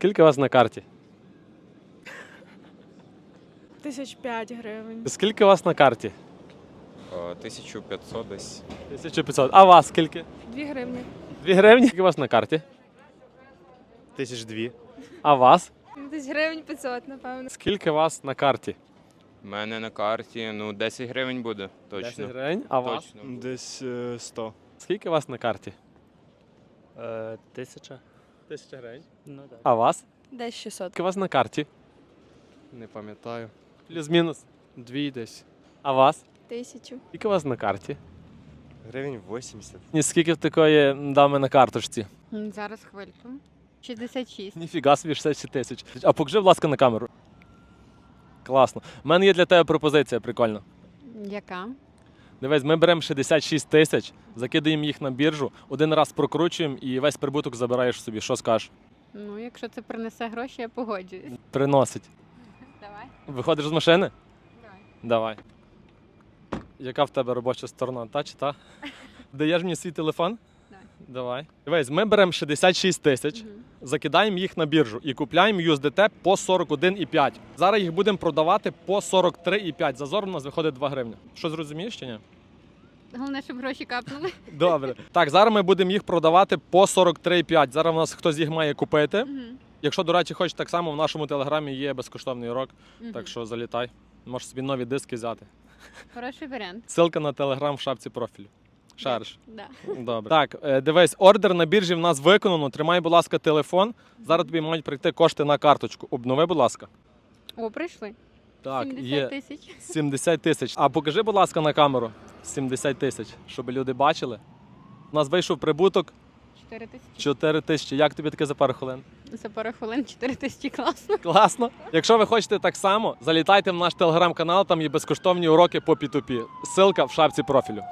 Скільки у вас на карті? Тисяч п'ять гривень. Скільки у вас на карті? Е, 1500 десь. 1500. А у вас скільки? Дві гривні. 2 гривні? Скільки у вас на карті? Тисяч дві. А у вас? Десь гривень 500, напевно. Скільки у вас на карті? У мене на карті ну 10 гривень буде, 10 точно. гривень. А у вас? Точно. Десь е, сто. Скільки у вас на карті? Е, тисяча. Тисяча гривень. Ну так. А вас? Десь 600. Скільки у вас на карті? Не пам'ятаю. Плюс-мінус. Дві десь. А вас? Тисячу. Скільки у вас на карті? Гривень 80. Ні, скільки в такої дами на карточці? М, Зараз хвильку. 66. Ніфіга собі 60 тисяч. А покажи, будь ласка, на камеру. Класно. У мене є для тебе пропозиція прикольна. Яка? Дивись, ми беремо 66 тисяч, закидаємо їх на біржу, один раз прокручуємо і весь прибуток забираєш собі. Що скажеш? Ну, якщо це принесе гроші, я погоджуюсь. Приносить. Давай. Виходиш з машини? Давай. Давай. Яка в тебе робоча сторона? Та чи та? Даєш мені свій телефон? Давай. Давай. Дивись, ми беремо 66 тисяч, закидаємо їх на біржу і купляємо USDT по 41,5. Зараз їх будемо продавати по 43,5. Зазор у нас виходить 2 гривні. Що зрозумієш чи ні? Головне, щоб гроші капнули. Добре. Так, зараз ми будемо їх продавати по 43,5. Зараз у нас хтось їх має купити. Мгм. Якщо, до речі, хочеш так само, в нашому телеграмі є безкоштовний урок, Мгм. так що залітай. Можеш собі нові диски взяти. Хороший варіант. Ссылка на телеграм в шапці профілю. Шариш. Да. Добре. Так, е, дивись, ордер на біржі в нас виконано. Тримай, будь ласка, телефон. Зараз тобі мають прийти кошти на карточку. Обнови, будь ласка. О, прийшли. Так, 70 є тисяч. 70 тисяч. А покажи, будь ласка, на камеру 70 тисяч, щоб люди бачили. У нас вийшов прибуток 4 тисячі. 4 тисячі. Як тобі таке за пару хвилин? За пару хвилин 4 тисячі класно. Класно. Якщо ви хочете так само, залітайте в наш телеграм-канал, там є безкоштовні уроки по P2P. Ссылка в шапці профілю.